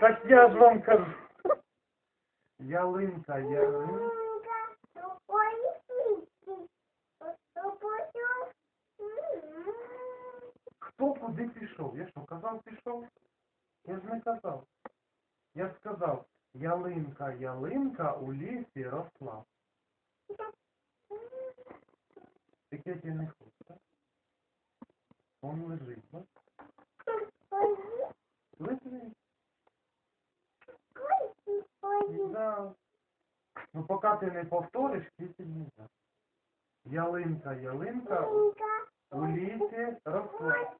Так я ж вам кажу. Ялинка, ялинка. Хто куди пішов? Я що, казав пішов? Я ж не казав. Я сказав, ялинка, ялинка у лісі росла. Ти не хочеш? Он лежить, бач? Лежить. Да. Ну поки ти не повториш, не да. Ялинка, ялинка у- лісі росла.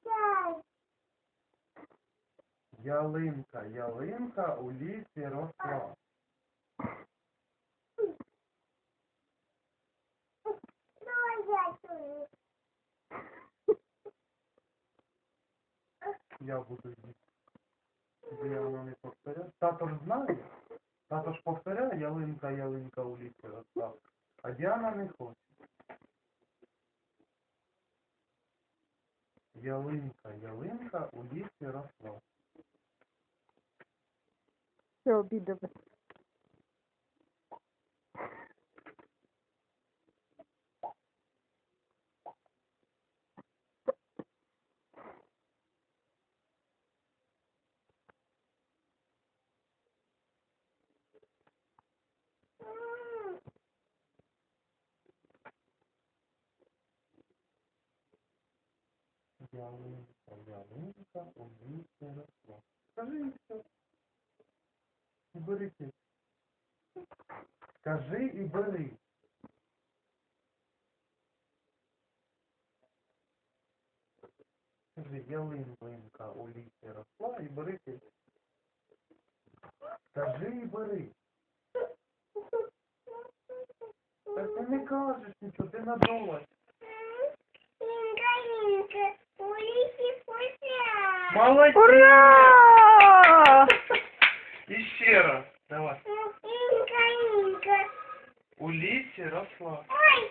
Ялинка, ялинка у лісі росла. Я буду їсти. Я вона не повторяю. Тато ж знає. Тато ж повторяє, ялинка, ялинка у лісі росла. А Діана не хоче. Ялинка, ялинка у лісі росла. Все, обідали. Ялинка, ялинка у росла. Скажи і все. І бери ти. Скажи і бери. Скажи, ялинка у лісі росла і бери. Скажи і бери. Так ти не кажеш нічого, ти надулась. Молодець! Ура! Еще ще раз. Давай. У лісі росла. Ой,